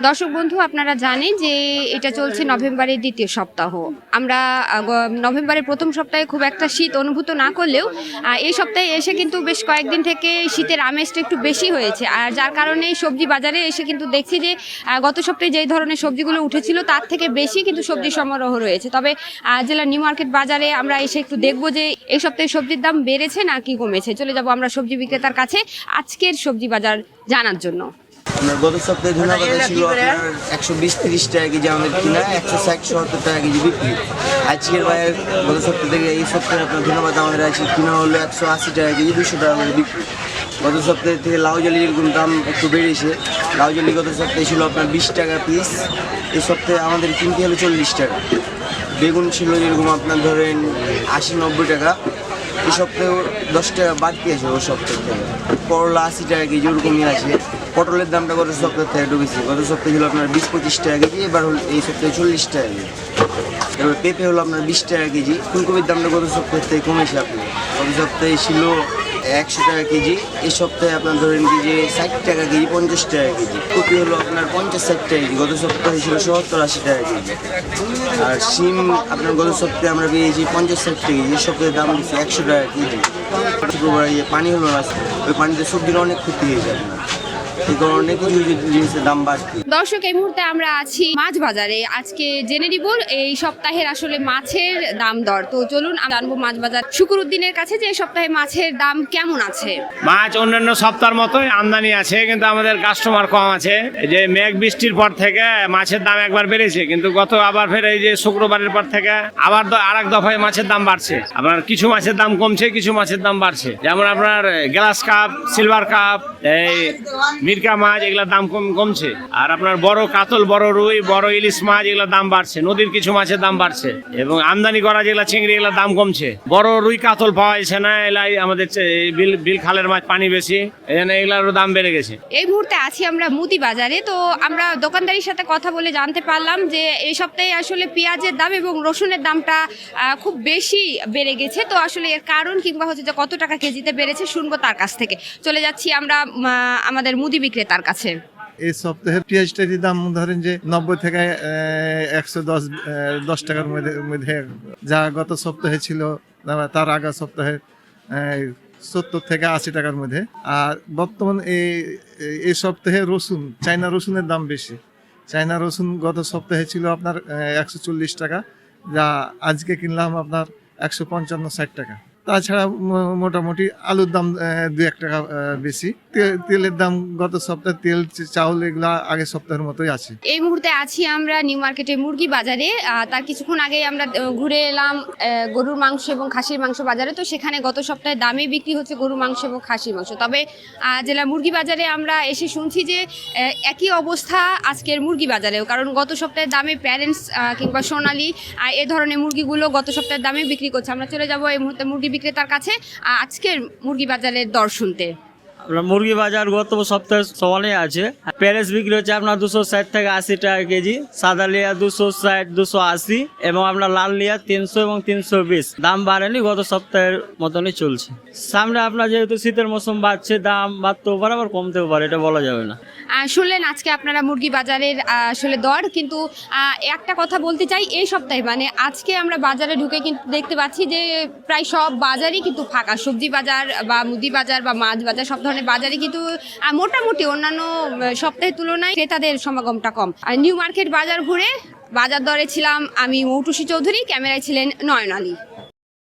দর্শক বন্ধু, আপনারা জানেন যে এটা চলছে নভেম্বরের দ্বিতীয় সপ্তাহ। আমরা নভেম্বরের প্রথম সপ্তাহে খুব একটা শীত অনুভূত না করলেও এই সপ্তাহে এসে কিন্তু বেশ কয়েকদিন থেকে শীতের আমেজটা একটু বেশি হয়েছে। আর যার কারণে সবজি বাজারে এসে কিন্তু দেখছি যে গত সপ্তাহে যেই ধরনের সবজিগুলো উঠেছিল, তার থেকে বেশি কিন্তু সবজি সমারোহ রয়েছে। তবে জেলার নিউ মার্কেট বাজারে আমরা এসে একটু দেখব যে, এই সপ্তাহে সবজির দাম বেড়েছে নাকি কমেছে। চলে যাব আমরা সবজি বিক্রেতার কাছে আজকের সবজি বাজার জানার জন্য। আপনার গত সপ্তাহে ধনা ছিল আপনার একশো বিশ তিরিশ টাকা কেজি আমাদের কিনা একশো ষাট সত্তর টাকা কেজি বিক্রি। আজকের বাইরে গত সপ্তাহ থেকে এই সপ্তাহে আপনার ধনা পাতা আমাদের আছে কিনা হলো একশো আশি টাকা কেজি দুশো টাকা করে বিক্রি। গত সপ্তাহে থেকে লাউ জালি যেরকম দাম একটু বেড়েছে। লাউ জালি গত সপ্তাহে ছিল আপনার বিশ টাকা পিস এই সপ্তাহে আমাদের কিনতে হলো চল্লিশ টাকা। বেগুন ছিল যেরকম আপনার ধরেন আশি নব্বই টাকা। এই সপ্তাহে দশ টাকা বাড়তি আছে ওই সপ্তাহ থেকে। করলা আশি টাকা কেজি ওরকমই আছে। পটলের দামটা গত সপ্তাহ থেকে একটু বেশি গত সপ্তাহে ছিল আপনার বিশ, পঁচিশ টাকা কেজি, এবার হল এই সপ্তাহে চল্লিশ টাকা কেজি। এবার পেঁপে হলো আপনার বিশ টাকা কেজি। ফুলকপির দামটা গত সপ্তাহ থেকে কমেছে আপনার গত সপ্তাহে ছিল একশো টাকা কেজি। এই সপ্তাহে আপনার ধরেন কি যে ষাট টাকা কেজি, পঞ্চাশ টাকা কেজি। কপি হলো আপনার পঞ্চাশ, ষাট টাকা কেজি। গত সপ্তাহে ছিল সত্তর, আশি টাকা কেজি। আর সিম আপনার গত সপ্তাহে আমরা পেয়েছি পঞ্চাশ, ষাট টাকা কেজি। এই সপ্তাহে দাম দিচ্ছে একশো টাকা কেজি। শুক্রবার পানি হলো না, ওই পানিতে সবজির অনেক ক্ষতি হয়ে যাবে না এই কারণে কিছু কিছু জিনিসের দাম বাড়তি দর্শক এই মুহূর্তে আমরা আছি মাছ বাজারে আজকে জেনে নিব এই সপ্তাহের আসলে মাছের দাম দর। তো চলুন জানব মাছ বাজার শুকুরুদ্দিনের কাছে যে এই সপ্তাহে মাছের দাম কেমন আছে। মাছ অন্যান্য সপ্তাহের মতোই আমদানি আছে কিন্তু আমাদের কাস্টমার কম আছে। যে মেঘ বৃষ্টির পর থেকে মাছের দাম একবার বেড়েছে কিন্তু গত আবার ফের এই যে শুক্রবারের পর থেকে আবার আর এক দফায় মাছের দাম বাড়ছে। আপনার কিছু মাছের দাম কমছে কিছু মাছের দাম বাড়ছে। যেমন আপনার গ্লাস কাপ সিলভার কাপ এই মিরকা মাছ, এগুলোর দাম কম, কমছে। আর আপনার বড় কাতল, বড় রুই, বড় ইলিশ মাছ, এগুলোর দাম বাড়ছে। নদীর কিছু মাছের দাম বাড়ছে। এবং আমদানি করা যেগুলো চিংড়ি, এগুলোর দাম কমছে। বড় রুই কাতল পাওয়া যাচ্ছে না, এলাই আমাদের বিল বিল খালের মাছ পানি বেশি। এই এগুলোর দাম বেড়ে গেছে। এই মুহূর্তে আছি আমরা মুদি বাজারে, তো আমরা দোকানদারির সাথে কথা বলে জানতে পারলাম যে এই সপ্তাহে আসলে পেঁয়াজের দাম এবং রসুনের দামটা খুব বেশি বেড়ে গেছে। তো আসলে এর কারণ কিংবা হচ্ছে যে কত টাকা কেজিতে বেড়েছে, শুনব তার কাছ থেকে। চলে যাচ্ছি আমরা আমাদের মুদি বিক্রেতার কাছে? এই সপ্তাহে পেঁয়াজটারই দাম, ধরেন যে নব্বই থেকে একশো দশ দশ টাকার মধ্যে মধ্যে যা গত সপ্তাহে ছিল তার আগা সপ্তাহে সত্তর থেকে আশি টাকার মধ্যে। আর বর্তমান এই এই সপ্তাহে রসুন চাইনা রসুনের দাম বেশি। চাইনা রসুন গত সপ্তাহে ছিল আপনার একশো চল্লিশ টাকা, যা আজকে কিনলাম আপনার একশো পঞ্চান্ন, ষাট টাকা। তাছাড়া মোটামুটি আলুর দাম দু এক টাকা বেশি। তেলের দাম গত সপ্তাহে তেল, চাউল এগুলো আগের সপ্তাহের মতোই আছে। এই মুহূর্তে আছি আমরা নিউ মার্কেটে মুরগি বাজারে। তার কিছুক্ষণ আগে আমরা ঘুরে এলাম গরুর মাংস এবং খাসির মাংস বাজারে। তো সেখানে গত সপ্তাহে দামে বিক্রি হচ্ছে গরুর মাংস এবং খাসির মাংস। তবে জেলা মুরগি বাজারে আমরা এসে শুনছি যে একই অবস্থা আজকের মুরগি বাজারেও কারণ গত সপ্তাহে দামে প্যারেন্টস কিংবা সোনালি এ ধরনের মুরগিগুলো গত সপ্তাহের দামে বিক্রি করছে। আমরা চলে যাব এই মুহূর্তে মুরগি বিক্রেতার কাছে আজকের মুরগি বাজারের দর শুনতে। আপনার মুরগি বাজার গত সপ্তাহে সমানে আছে। প্যারেস বিক্রি হচ্ছে আপনার দুশো ষাট থেকে আশি টাকা কেজি, সাদা লিয়া দুশো ষাট, দুশো আশি এবং আপনার লাল লিয়া তিনশো এবং তিনশো বিশ। দাম বাড়েনি, গত সপ্তাহের মতনই চলছে। সামনে আপনার যেহেতু শীতের মৌসুম বাড়ছে, দাম বাড়তেও পারে আবার কমতেও পারে, এটা বলা যাবে না। শুনলেন আজকে আপনারা মুরগি বাজারের আসলে দর, কিন্তু একটা কথা বলতে চাই, এই সপ্তাহে মানে আজকে আমরা বাজারে ঢুকে কিন্তু দেখতে পাচ্ছি যে প্রায় সব বাজারই কিন্তু ফাঁকা। সবজি বাজার বা মুদি বাজার বা মাছ বাজার, সব ধরনের বাজারে কিন্তু মোটামুটি অন্যান্য সপ্তাহের তুলনায় ক্রেতাদের সমাগমটা কম। আর নিউ মার্কেট বাজার ঘুরে বাজার দরে ছিলাম আমি মৌটুসি চৌধুরী, ক্যামেরায় ছিলেন নয়ন আলী।